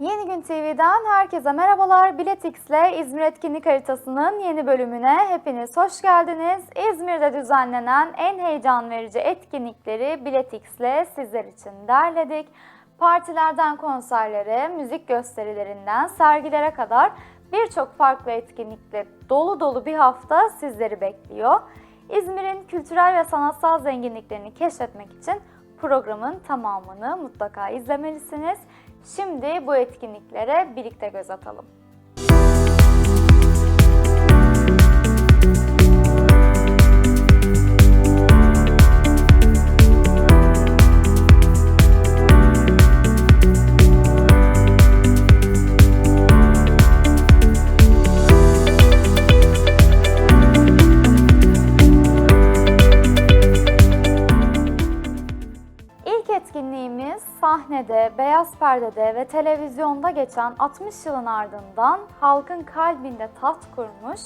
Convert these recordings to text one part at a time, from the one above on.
Yeni Gün TV'den herkese merhabalar. Biletix ile İzmir Etkinlik Haritası'nın yeni bölümüne hepiniz hoş geldiniz. İzmir'de düzenlenen en heyecan verici etkinlikleri Biletix ile sizler için derledik. Partilerden konserlere, müzik gösterilerinden sergilere kadar birçok farklı etkinlikle dolu dolu bir hafta sizleri bekliyor. İzmir'in kültürel ve sanatsal zenginliklerini keşfetmek için programın tamamını mutlaka izlemelisiniz. Şimdi bu etkinliklere birlikte göz atalım. Beyaz perdede ve televizyonda geçen 60 yılın ardından halkın kalbinde taht kurmuş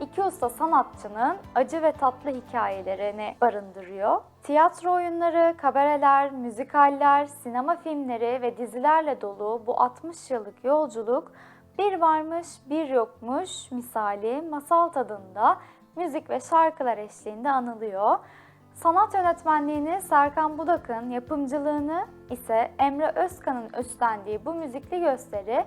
iki usta sanatçının acı ve tatlı hikayelerini barındırıyor. Tiyatro oyunları, kabareler, müzikaller, sinema filmleri ve dizilerle dolu bu 60 yıllık yolculuk bir varmış bir yokmuş misali masal tadında müzik ve şarkılar eşliğinde anılıyor. Sanat yönetmenliğini Serkan Budak'ın, yapımcılığını ise Emre Özkan'ın üstlendiği bu müzikli gösteri,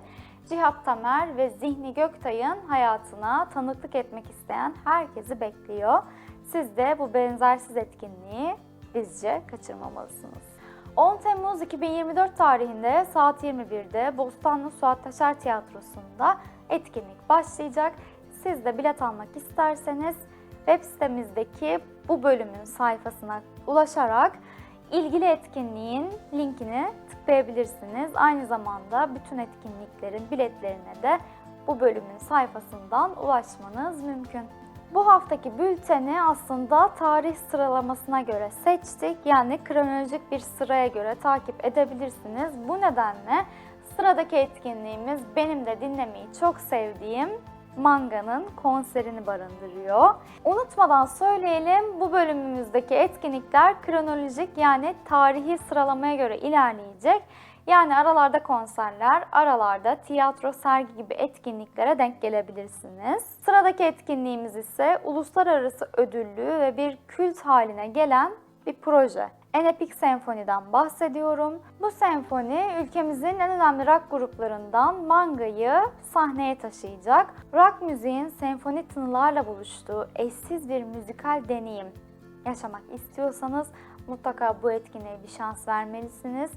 Cihat Tamer ve Zihni Göktay'ın hayatına tanıklık etmek isteyen herkesi bekliyor. Siz de bu benzersiz etkinliği bizce kaçırmamalısınız. 10 Temmuz 2024 tarihinde saat 21'de Bostanlı Suat Taşer Tiyatrosu'nda etkinlik başlayacak. Siz de bilet almak isterseniz web sitemizdeki bu bölümün sayfasına ulaşarak ilgili etkinliğin linkini tıklayabilirsiniz. Aynı zamanda bütün etkinliklerin biletlerine de bu bölümün sayfasından ulaşmanız mümkün. Bu haftaki bülteni aslında tarih sıralamasına göre seçtik. Yani kronolojik bir sıraya göre takip edebilirsiniz. Bu nedenle sıradaki etkinliğimiz benim de dinlemeyi çok sevdiğim Manga'nın konserini barındırıyor. Unutmadan söyleyelim bu bölümümüzdeki etkinlikler kronolojik yani tarihi sıralamaya göre ilerleyecek. Yani aralarda konserler, aralarda tiyatro, sergi gibi etkinliklere denk gelebilirsiniz. Sıradaki etkinliğimiz ise uluslararası ödüllü ve bir kült haline gelen bir proje. En Epik Senfoni'den bahsediyorum. Bu senfoni ülkemizin en önemli rock gruplarından Manga'yı sahneye taşıyacak. Rock müziğin senfoni tınılarla buluştuğu eşsiz bir müzikal deneyim yaşamak istiyorsanız mutlaka bu etkinliğe bir şans vermelisiniz.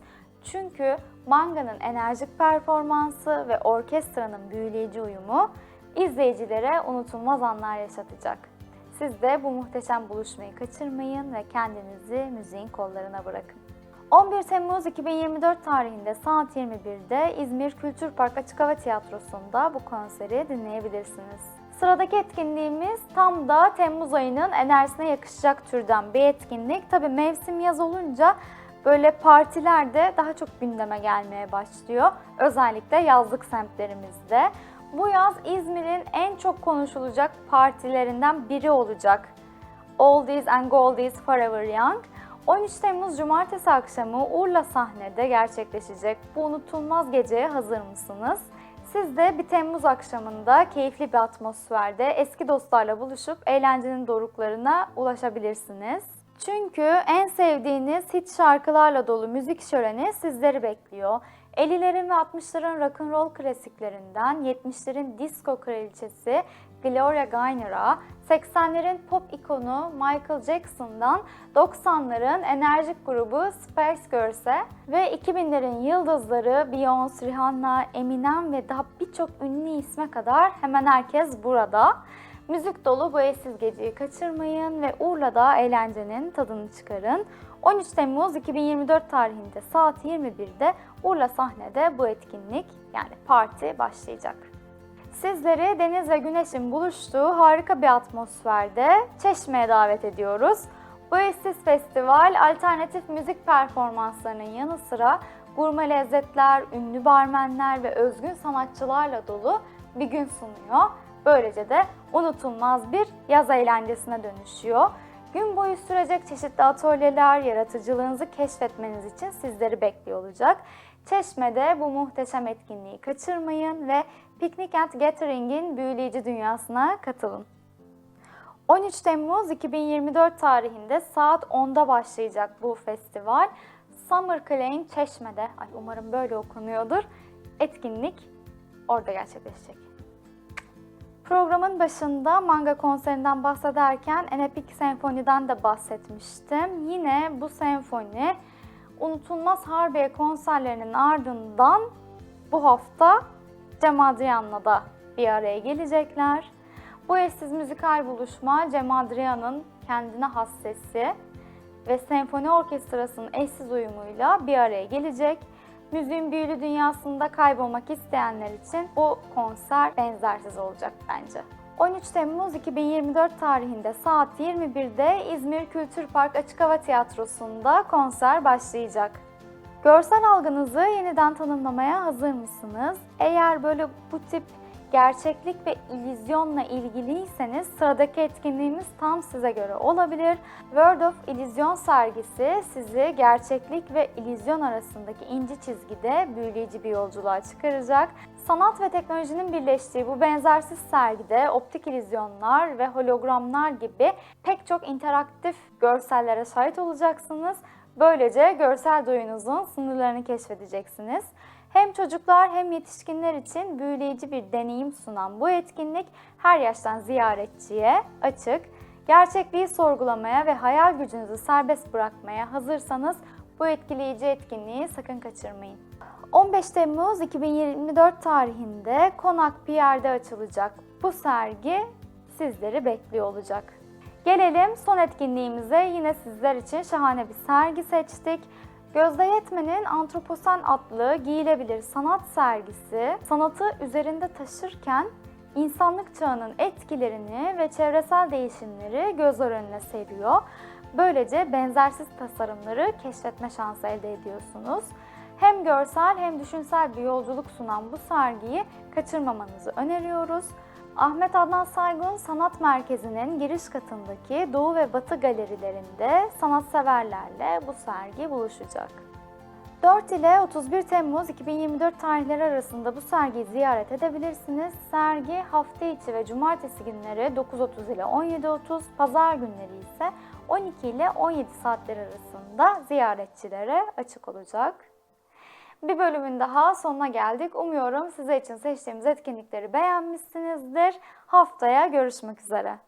Çünkü Manga'nın enerjik performansı ve orkestranın büyüleyici uyumu izleyicilere unutulmaz anlar yaşatacak. Siz de bu muhteşem buluşmayı kaçırmayın ve kendinizi müziğin kollarına bırakın. 11 Temmuz 2024 tarihinde saat 21'de İzmir Kültür Park Açık Hava Tiyatrosu'nda bu konseri dinleyebilirsiniz. Sıradaki etkinliğimiz tam da Temmuz ayının enerjisine yakışacak türden bir etkinlik. Tabi mevsim yaz olunca böyle partiler de daha çok gündeme gelmeye başlıyor. Özellikle yazlık semtlerimizde. Bu yaz İzmir'in en çok konuşulacak partilerinden biri olacak. Oldies and Goldies Forever Young. 13 Temmuz Cumartesi akşamı Urla sahnede gerçekleşecek bu unutulmaz geceye hazır mısınız? Siz de bir Temmuz akşamında keyifli bir atmosferde eski dostlarla buluşup eğlencenin doruklarına ulaşabilirsiniz. Çünkü en sevdiğiniz hit şarkılarla dolu müzik şöleni sizleri bekliyor. 50'lerin ve 60'ların rock'n'roll klasiklerinden 70'lerin disco kraliçesi Gloria Gaynor'a, 80'lerin pop ikonu Michael Jackson'dan 90'ların enerjik grubu Spice Girls'e ve 2000'lerin yıldızları Beyoncé, Rihanna, Eminem ve daha birçok ünlü isme kadar hemen herkes burada. Müzik dolu bu eşsiz geceyi kaçırmayın ve Urla'da eğlencenin tadını çıkarın. 13 Temmuz 2024 tarihinde saat 21'de Urla sahnede bu etkinlik yani parti başlayacak. Sizleri deniz ve güneşin buluştuğu harika bir atmosferde Çeşme'ye davet ediyoruz. Bu eşsiz festival alternatif müzik performanslarının yanı sıra gurme lezzetler, ünlü barmenler ve özgün sanatçılarla dolu bir gün sunuyor. Böylece de unutulmaz bir yaz eğlencesine dönüşüyor. Gün boyu sürecek çeşitli atölyeler, yaratıcılığınızı keşfetmeniz için sizleri bekliyor olacak. Çeşme'de bu muhteşem etkinliği kaçırmayın ve Picnic and Gathering'in büyüleyici dünyasına katılın. 13 Temmuz 2024 tarihinde saat 10'da başlayacak bu festival. Summer Klein Çeşme'de, ay umarım böyle okunuyordur, etkinlik orada gerçekleşecek. Programın başında manga konserinden bahsederken An Epic Senfoni'den de bahsetmiştim. Yine bu senfoni unutulmaz Harbiye konserlerinin ardından bu hafta Cem Adrian'la da bir araya gelecekler. Bu eşsiz müzikal buluşma Cem Adrian'ın kendine has sesi ve senfoni orkestrasının eşsiz uyumuyla bir araya gelecek. Müziğin büyülü dünyasında kaybolmak isteyenler için bu konser benzersiz olacak bence. 13 Temmuz 2024 tarihinde saat 21'de İzmir Kültür Park Açık Hava Tiyatrosu'nda konser başlayacak. Görsel algınızı yeniden tanımlamaya hazır mısınız? Eğer böyle bu tip gerçeklik ve illüzyonla ilgiliyseniz sıradaki etkinliğimiz tam size göre olabilir. World of Illusion sergisi sizi gerçeklik ve illüzyon arasındaki ince çizgide büyüleyici bir yolculuğa çıkaracak. Sanat ve teknolojinin birleştiği bu benzersiz sergide optik illüzyonlar ve hologramlar gibi pek çok interaktif görsellere şahit olacaksınız. Böylece görsel duyunuzun sınırlarını keşfedeceksiniz. Hem çocuklar hem yetişkinler için büyüleyici bir deneyim sunan bu etkinlik her yaştan ziyaretçiye açık. Gerçekliği sorgulamaya ve hayal gücünüzü serbest bırakmaya hazırsanız bu etkileyici etkinliği sakın kaçırmayın. 15 Temmuz 2024 tarihinde Konak Pierre'de açılacak bu sergi sizleri bekliyor olacak. Gelelim son etkinliğimize. Yine sizler için şahane bir sergi seçtik. Gözde Yetmen'in Antroposen adlı giyilebilir sanat sergisi sanatı üzerinde taşırken insanlık çağının etkilerini ve çevresel değişimleri göz önüne seriyor. Böylece benzersiz tasarımları keşfetme şansı elde ediyorsunuz. Hem görsel hem düşünsel bir yolculuk sunan bu sergiyi kaçırmamanızı öneriyoruz. Ahmet Adnan Saygun Sanat Merkezi'nin giriş katındaki Doğu ve Batı galerilerinde sanatseverlerle bu sergi buluşacak. 4 ile 31 Temmuz 2024 tarihleri arasında bu sergiyi ziyaret edebilirsiniz. Sergi hafta içi ve cumartesi günleri 9.30 ile 17.30, pazar günleri ise 12 ile 17 saatler arasında ziyaretçilere açık olacak. Bir bölümün daha sonuna geldik. Umuyorum size için seçtiğimiz etkinlikleri beğenmişsinizdir. Haftaya görüşmek üzere.